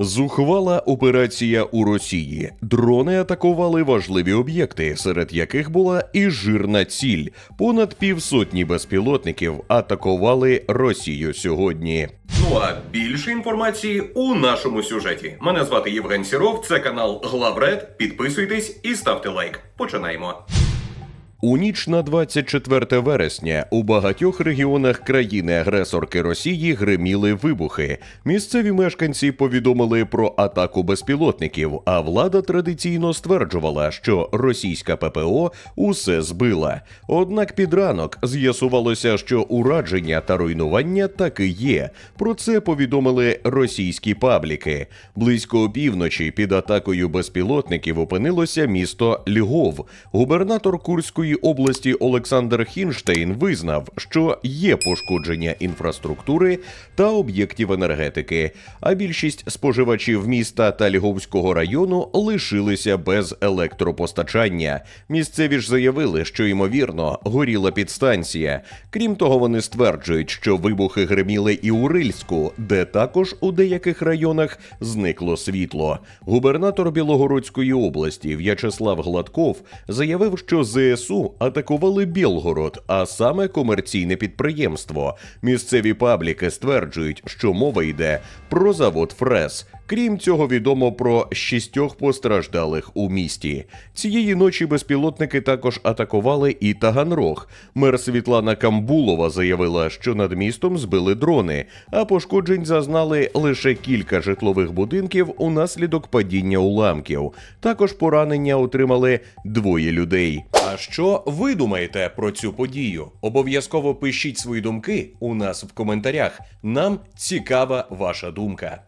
Зухвала операція у Росії. Дрони атакували важливі об'єкти, серед яких була і жирна ціль. Понад півсотні безпілотників атакували Росію сьогодні. Ну а більше інформації у нашому сюжеті. Мене звати Євген Сіров, це канал Главред. Підписуйтесь і ставте лайк. Починаємо. У ніч на 24 вересня у багатьох регіонах країни-агресорки Росії гриміли вибухи. Місцеві мешканці повідомили про атаку безпілотників, а влада традиційно стверджувала, що російська ППО усе збила. Однак під ранок з'ясувалося, що урадження та руйнування таки є. Про це повідомили російські пабліки. Близько опівночі під атакою безпілотників опинилося місто Львов. Губернатор Курської області Олександр Хінштейн визнав, що є пошкодження інфраструктури та об'єктів енергетики. А більшість споживачів міста та Львовського району лишилися без електропостачання. Місцеві ж заявили, що ймовірно горіла підстанція. Крім того, вони стверджують, що вибухи гриміли і у Рильську, де також у деяких районах зникло світло. Губернатор Білогородської області В'ячеслав Гладков заявив, що ЗСУ атакували Білгород, а саме комерційне підприємство. Місцеві пабліки стверджують, що мова йде про завод Фрес. Крім цього, відомо про шістьох постраждалих у місті. Цієї ночі безпілотники також атакували і Таганрог. Мер Світлана Камбулова заявила, що над містом збили дрони, а пошкоджень зазнали лише кілька житлових будинків унаслідок падіння уламків. Також поранення отримали двоє людей. Що ви думаєте про цю подію? Обов'язково пишіть свої думки у нас в коментарях. Нам цікава ваша думка.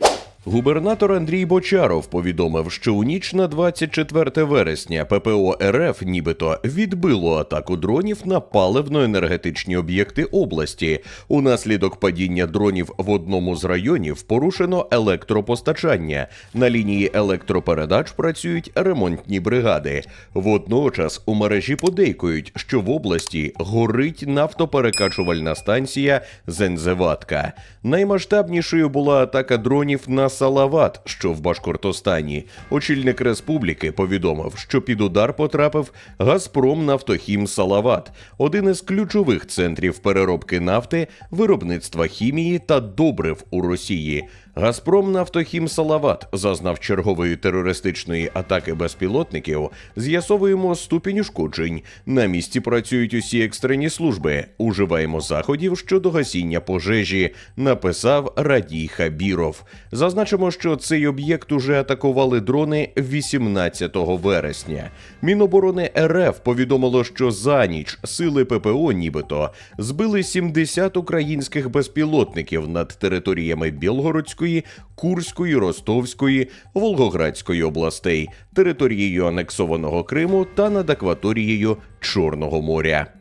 Губернатор Андрій Бочаров повідомив, що у ніч на 24 вересня ППО РФ нібито відбило атаку дронів на паливно-енергетичні об'єкти області. Унаслідок падіння дронів в одному з районів порушено електропостачання. На лінії електропередач працюють ремонтні бригади. Водночас у мережі подейкують, що в області горить нафтоперекачувальна станція Зензеватка. Наймасштабнішою була атака дронів на Салават, що в Башкортостані. Очільник республіки повідомив, що під удар потрапив Газпром Нафтохім Салават, один із ключових центрів переробки нафти, виробництва хімії та добрив у Росії. Газпром Нафтохім Салават зазнав чергової терористичної атаки безпілотників. З'ясовуємо ступінь ушкоджень. На місці працюють усі екстрені служби. Уживаємо заходів щодо гасіння пожежі. Написав Радій Хабіров. Зазначимо, що цей об'єкт уже атакували дрони 18 вересня. Міноборони РФ повідомило, що за ніч сили ППО, нібито збили 70 українських безпілотників над територіями Білгородської, Курської, Ростовської, Волгоградської областей, територією анексованого Криму та над акваторією Чорного моря.